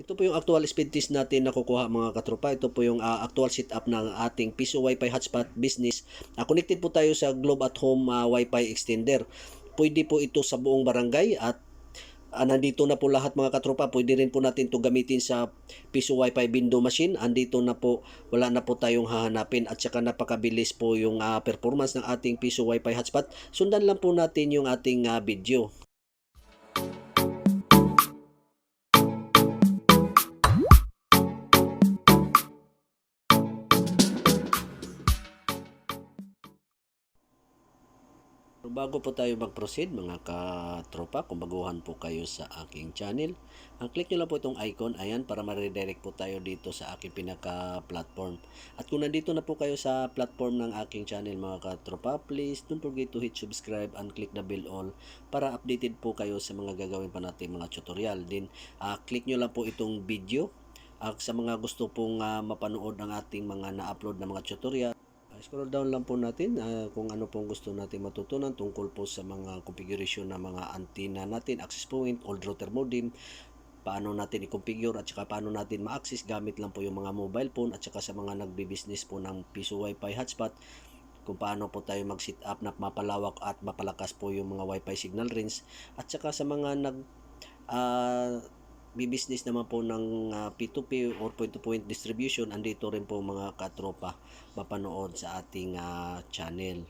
Ito po yung actual speed test natin na kukuha mga katropa. Ito po yung ah, actual setup ng ating Piso Wi-Fi hotspot business. Ah, connected po tayo sa Globe at Home ah, Wi-Fi extender. Pwede po ito sa buong barangay at ah, nandito na po lahat mga katropa. Pwede rin po natin ito gamitin sa Piso Wi-Fi window machine. Andito na po, wala na po tayong hahanapin at saka napakabilis po yung ah, performance ng ating Piso Wi-Fi hotspot. Sundan lang po natin yung ating ah, video. Bago po tayo mag-proceed mga katropa, kung baguhan po kayo sa aking channel, ang click nyo lang po itong icon, ayan, para ma-redirect po tayo dito sa aking pinaka-platform. At kung nandito na po kayo sa platform ng aking channel mga katropa, please don't forget to hit subscribe and click the bell all para updated po kayo sa mga gagawin pa natin mga tutorial. Din, ah, click nyo lang po itong video. At sa mga gusto pong ah, mapanood ng ating mga na-upload na mga tutorial, Uh, Scroll down lang po natin ah, kung ano pong gusto natin matutunan tungkol po sa mga configuration ng mga antenna natin, access point, old router modem, paano natin i-configure at saka paano natin ma-access gamit lang po yung mga mobile phone at saka sa mga nagbi-business po ng piso wifi hotspot. Kung paano po tayo mag-set up na mapalawak at mapalakas po yung mga wifi signal range at saka sa mga nag ah, business naman po ng ah, P2P or point-to-point distribution, andito rin po mga katropa mapanood sa ating ah, channel.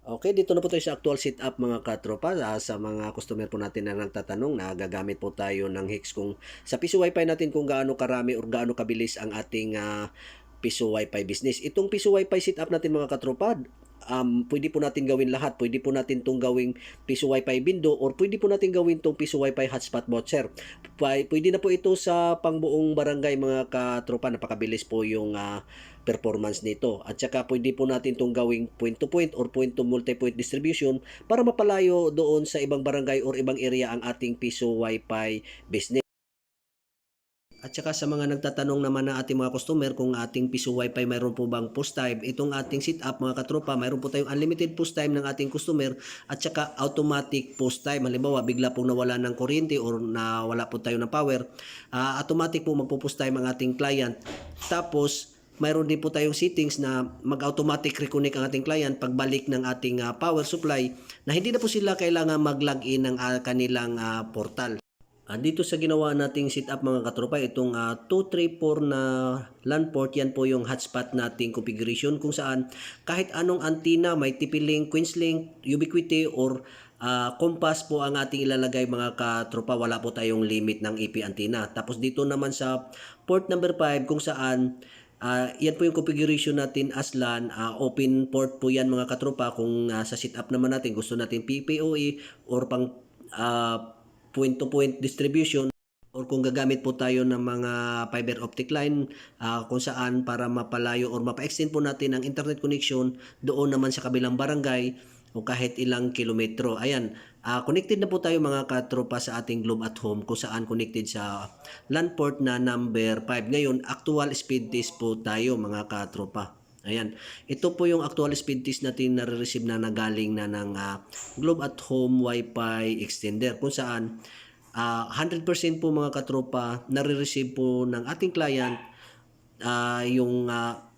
Okay, dito na po tayo sa actual setup mga katropa. Ah, sa mga customer po natin na nagtatanong na gagamit po tayo ng Hex kung sa piso wifi natin kung gaano karami or gaano kabilis ang ating ah, piso wifi business. Itong piso wifi setup natin mga katropa, um, pwede po natin gawin lahat. Pwede po natin itong gawing piso wifi window or pwede po natin gawin itong piso wifi hotspot voucher. Pwede na po ito sa pangbuong barangay mga katropa. Napakabilis po yung ah, performance nito. At saka pwede po natin itong gawing point to point or point to multi-point distribution para mapalayo doon sa ibang barangay or ibang area ang ating piso wifi business. At saka sa mga nagtatanong naman ng ating mga customer kung ating piso wifi mayroon po bang post time, itong ating setup mga katropa, mayroon po tayong unlimited post time ng ating customer at saka automatic post time. Halimbawa, bigla pong nawala ng kuryente or nawala po tayo ng power, ah, automatic po magpo-post time ang ating client. Tapos, mayroon din po tayong settings na mag-automatic reconnect ang ating client pagbalik ng ating ah, power supply na hindi na po sila kailangan mag-login ng ah, kanilang ah, portal. Ah, dito sa ginawa nating setup mga katropa, itong ah, 234 na LAN port, yan po yung hotspot nating configuration kung saan kahit anong antenna, may TP-Link, Queenslink, Ubiquiti, or ah, Compass po ang ating ilalagay mga katropa. Wala po tayong limit ng IP antenna. Tapos dito naman sa port number 5 kung saan Ah, yan po yung configuration natin as LAN. Ah, open port po yan mga katropa. Kung ah, sa setup naman natin gusto natin PPOE or pang ah, point-to-point distribution or kung gagamit po tayo ng mga fiber optic line ah, kung saan para mapalayo or mapa-extend po natin ang internet connection doon naman sa kabilang barangay o kahit ilang kilometro. Ayan, ah, connected na po tayo mga katropa sa ating Globe at Home kung saan connected sa LAN port na number 5. Ngayon, actual speed test po tayo mga katropa. Ayan. Ito po yung actual speed test natin na receive na nagaling na ng ah, Globe at Home Wi-Fi extender kung saan ah, 100% po mga katropa nare-receive po ng ating client ah, yung ah,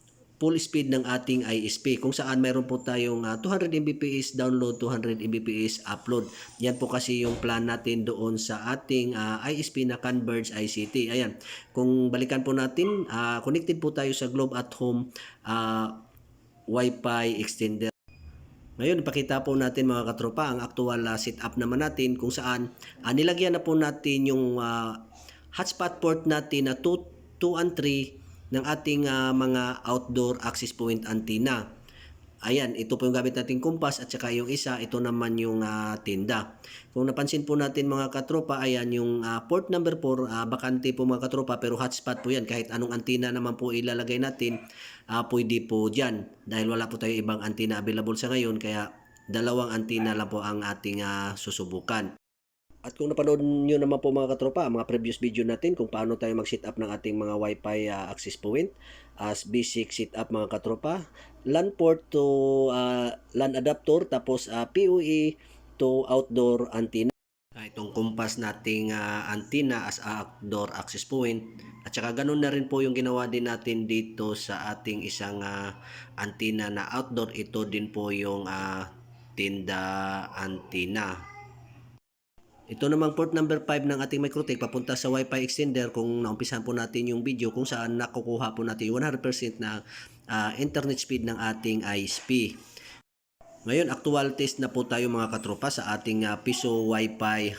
full speed ng ating ISP kung saan mayroon po tayong ah, 200 Mbps download, 200 Mbps upload. Yan po kasi yung plan natin doon sa ating ah, ISP na Converge ICT. Ayan. Kung balikan po natin, ah, connected po tayo sa Globe at Home ah, Wi-Fi extender. Ngayon, ipakita po natin mga katropa ang actual ah, setup naman natin kung saan ah, nilagyan na po natin yung ah, hotspot port natin na 2, 2 and 3 ng ating ah, mga outdoor access point antenna. Ayan, ito po yung gamit nating kumpas at saka yung isa, ito naman yung ah, tinda. Kung napansin po natin mga katropa, ayan yung ah, port number 4, ah, bakante po mga katropa pero hotspot po yan. Kahit anong antenna naman po ilalagay natin, ah, pwede po dyan. Dahil wala po tayo ibang antenna available sa ngayon, kaya dalawang antenna lang po ang ating ah, susubukan. At kung napanood nyo naman po mga katropa, mga previous video natin kung paano tayo mag-set up ng ating mga Wi-Fi ah, access point as basic setup mga katropa. LAN port to ah, LAN adapter tapos ah, PoE to outdoor antenna. Itong kumpas nating ah, antenna as outdoor access point. At saka ganun na rin po yung ginawa din natin dito sa ating isang ah, antenna na outdoor. Ito din po yung ah, tinda antenna. Ito namang port number 5 ng ating Microtech papunta sa Wi-Fi extender kung naumpisahan po natin yung video kung saan nakukuha po natin yung 100% na ah, internet speed ng ating ISP. Ngayon, actual test na po tayo mga katropa sa ating ah, Piso Wi-Fi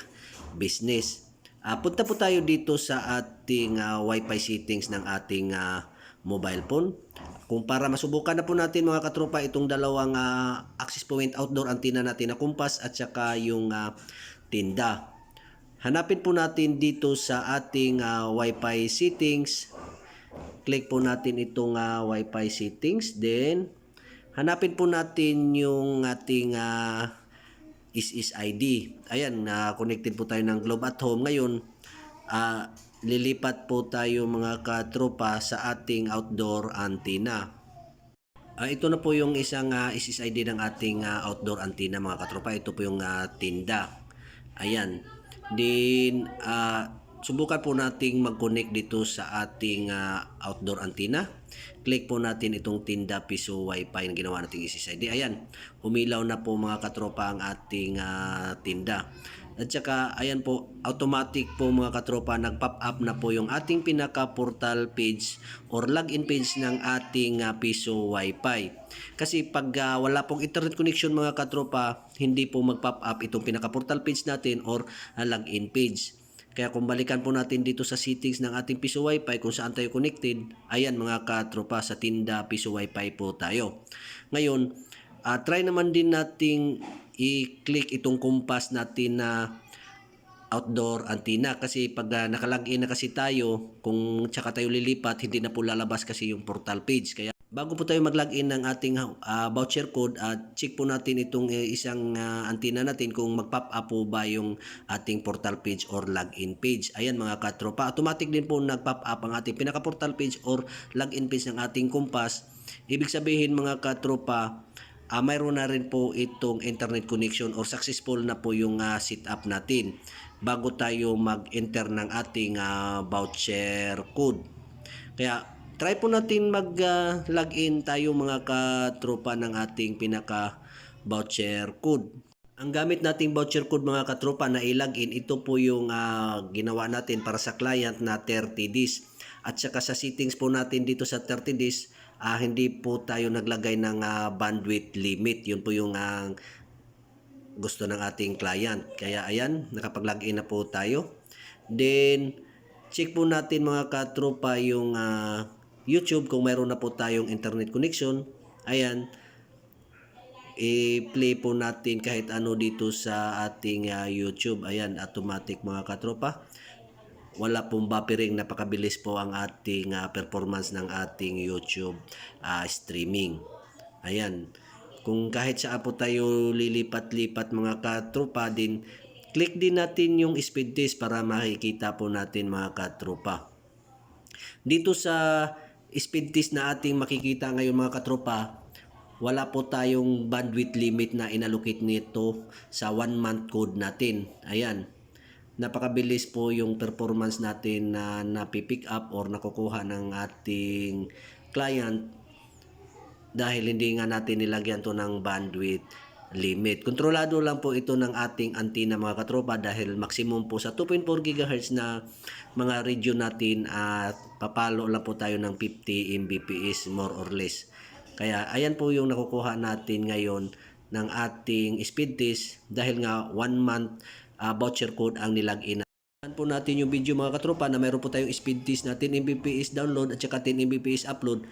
business. Ah, punta po tayo dito sa ating ah, Wi-Fi settings ng ating ah, mobile phone. Kung para masubukan na po natin mga katropa itong dalawang ah, access point outdoor antenna natin na kumpas at saka yung ah, tinda. Hanapin po natin dito sa ating ah, Wi-Fi settings. Click po natin itong ah, Wi-Fi settings. Then, hanapin po natin yung ating ah, is ID. Ayan, na connected po tayo ng Globe at Home. Ngayon, ah, lilipat po tayo mga katropa sa ating outdoor antenna. Ah, ito na po yung isang uh, SSID ng ating ah, outdoor antenna mga katropa. Ito po yung ah, tinda. Ayan. Then, ah, subukan po nating mag-connect dito sa ating ah, outdoor antenna. Click po natin itong tinda piso wifi na ginawa nating SSID. Ayan, humilaw na po mga katropa ang ating ah, tinda. At saka, ayan po, automatic po mga katropa, nag-pop up na po yung ating pinaka-portal page or login page ng ating ah, piso wifi. Kasi pag ah, wala pong internet connection mga katropa, hindi po mag-pop up itong pinaka-portal page natin or ah, login page. Kaya kung balikan po natin dito sa settings ng ating Piso Wi-Fi kung saan tayo connected, ayan mga katropa sa tinda Piso Wi-Fi po tayo. Ngayon, ah, try naman din nating i-click itong kumpas natin na outdoor antenna. Kasi pag uh, nakalagin na kasi tayo kung tsaka tayo lilipat hindi na po lalabas kasi yung portal page. Kaya bago po tayo mag-login ng ating ah, voucher code at check po natin itong eh, isang ah, antenna natin kung mag-pop up po ba yung ating portal page or login page. Ayan mga katropa automatic din po nag-pop up ang ating pinaka portal page or login page ng ating kumpas ibig sabihin mga katropa ah mayroon na rin po itong internet connection or successful na po yung ah, setup natin bago tayo mag-enter ng ating ah, voucher code. Kaya try po natin mag-login tayo mga katropa ng ating pinaka voucher code. Ang gamit nating voucher code mga katropa na i-login, ito po yung ah, ginawa natin para sa client na 30 days. At saka sa settings po natin dito sa 30 days, ah, hindi po tayo naglagay ng ah, bandwidth limit. Yun po yung ah, gusto ng ating client. Kaya ayan, nakapag-login na po tayo. Then, check po natin mga katropa yung ah, YouTube kung mayroon na po tayong internet connection. Ayan, i-play po natin kahit ano dito sa ating ah, YouTube. Ayan, automatic mga katropa. Wala pong buffering, napakabilis po ang ating ah, performance ng ating YouTube ah, streaming. Ayan. Kung kahit saan po tayo lilipat-lipat mga katropa din, click din natin yung speed test para makikita po natin mga katropa. Dito sa speed test na ating makikita ngayon mga katropa, wala po tayong bandwidth limit na inallocate nito sa one month code natin. Ayan. Napakabilis po yung performance natin na napipick up or nakukuha ng ating client dahil hindi nga natin nilagyan to ng bandwidth limit. Kontrolado lang po ito ng ating antenna mga katropa dahil maximum po sa 2.4 GHz na mga region natin at papalo lang po tayo ng 50 Mbps more or less. Kaya ayan po yung nakukuha natin ngayon ng ating speed test dahil nga 1 month ah, voucher code ang nilagin Tingnan po natin yung video mga katropa na mayroon po tayong speed test na 10 Mbps download at saka 10 Mbps upload.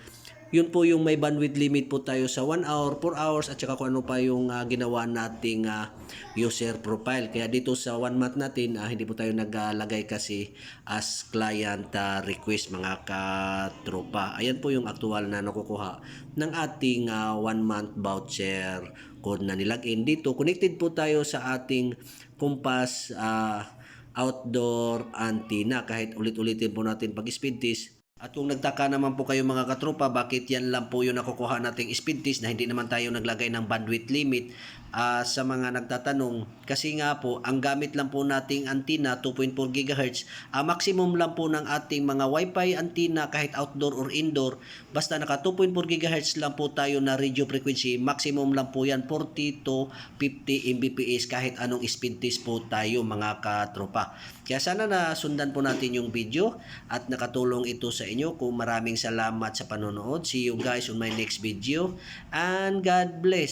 Yun po yung may bandwidth limit po tayo sa 1 hour, 4 hours at saka kung ano pa yung ah, ginawa nating ah, user profile. Kaya dito sa 1 month natin, ah, hindi po tayo naglagay kasi as client ah, request mga katropa. Ayan po yung actual na nakukuha ng ating 1 month voucher code na nilagin dito. Connected po tayo sa ating Compass ah, outdoor antenna kahit ulit-ulitin po natin pag speed test at kung nagtaka naman po kayo mga katropa, bakit yan lang po yung nakukuha nating speed test na hindi naman tayo naglagay ng bandwidth limit? Ah, sa mga nagtatanong. Kasi nga po ang gamit lang po nating antenna 2.4 GHz ang maximum lang po ng ating mga wifi antenna kahit outdoor or indoor basta naka 2.4 GHz lang po tayo na radio frequency maximum lang po yan 40 to 50 Mbps kahit anong speed test po tayo mga katropa. Kaya sana na sundan po natin yung video at nakatulong ito sa inyo. Kung maraming salamat sa panonood see you guys on my next video and God bless